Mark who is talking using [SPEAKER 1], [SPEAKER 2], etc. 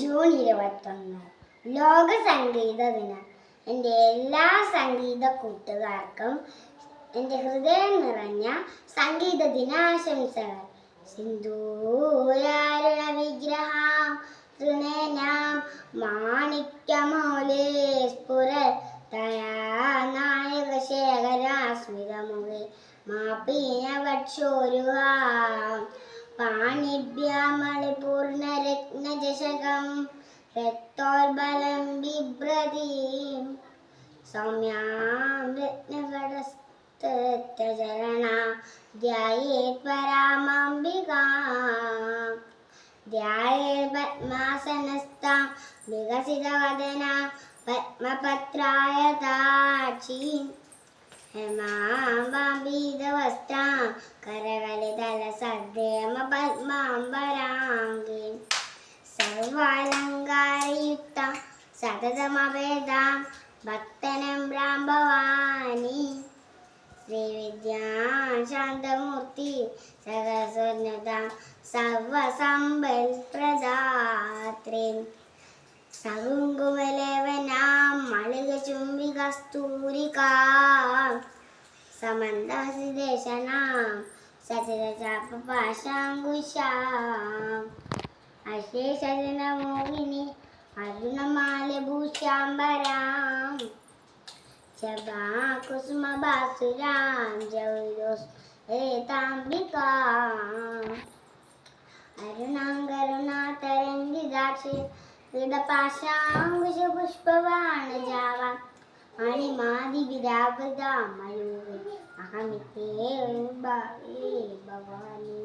[SPEAKER 1] June ഇരുപത്തൊന്ന്. ലോക സംഗീത ദിനം എന്റെ എല്ലാ സംഗീത കൂട്ടുകാർക്കും എന്റെ ഹൃദയം നിറഞ്ഞ സംഗീത ദിനാശംസകൾ. സിന്ദൂരാരുണ വിഗ്രഹം തൃണേനാം മാണിക്യമൗലേ സ്ഫുര നായക ശേഖരാസ്മിതമുഖേ മാപീന വക്ഷോരുഹാം പാണിഭ്യമളിപൂർണരത്നജശകം രക്തോൽബലം ബിഭ്രതീം സൗമ്യാം ധ്യായേത് പരാമംബികാം ധ്യായേത് ഹേമാംബീതവസ്ത്രാം കരകളിതല സദ്ദേമ പത്മാംബരാംഗീം സർവാലങ്കാരയുക്ത സതതമവേദാം ഭക്തനം ഭവാനി ശ്രീവിദ്യാ ശാന്തമൂർത്തി സദസ്വന്നതാം സർവസമ്പൽ പ്രദാത്രീം സകുങ്കുമലേവനാം तुम्बिकस्तूरिका समन्दहसिदेशनां सचरचापपाशाङ्कुशाम् अशेषजनमोहिनी अर्जुनमाल्यभूषाम्बरां जगाकुसुमभासुरां जौरोस्ताम्बिका ஆனி மாதி விராகத அமயூரி அகமித்தே பவானி